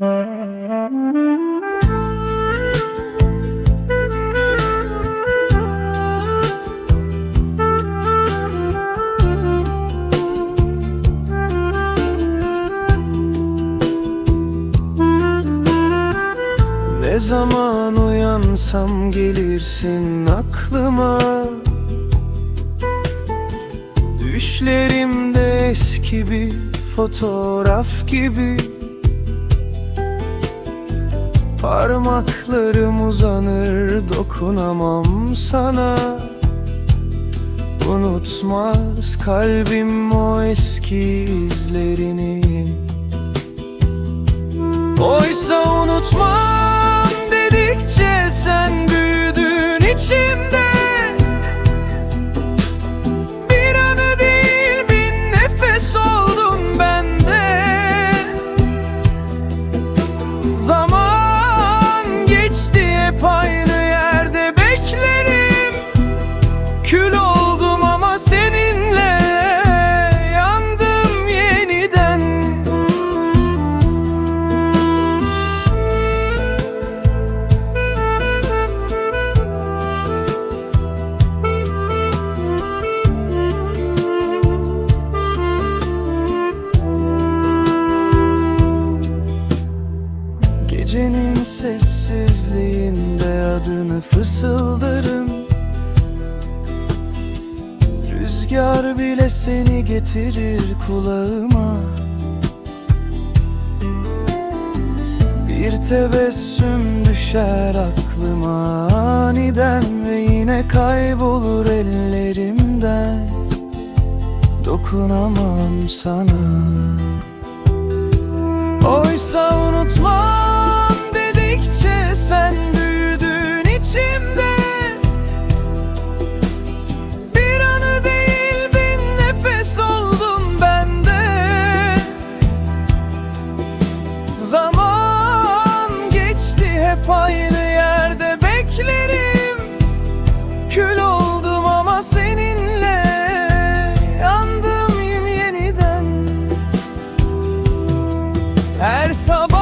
Ne zaman uyansam gelirsin aklıma? Düşlerimde eski bir fotoğraf gibi Parmaklarım uzanır dokunamam sana. Unutmaz kalbim o eski izlerini. Oysa unutmam dedikçe sen büyüdün içimde sessizliğinde adını fısıldarım. Rüzgar bile seni getirir kulağıma. Bir tebessüm düşer aklıma aniden Ve yine kaybolur ellerimden. Dokunamam sana Aynı yerde beklerim. Kül oldum ama seninle Yandım yeniden. Her sabah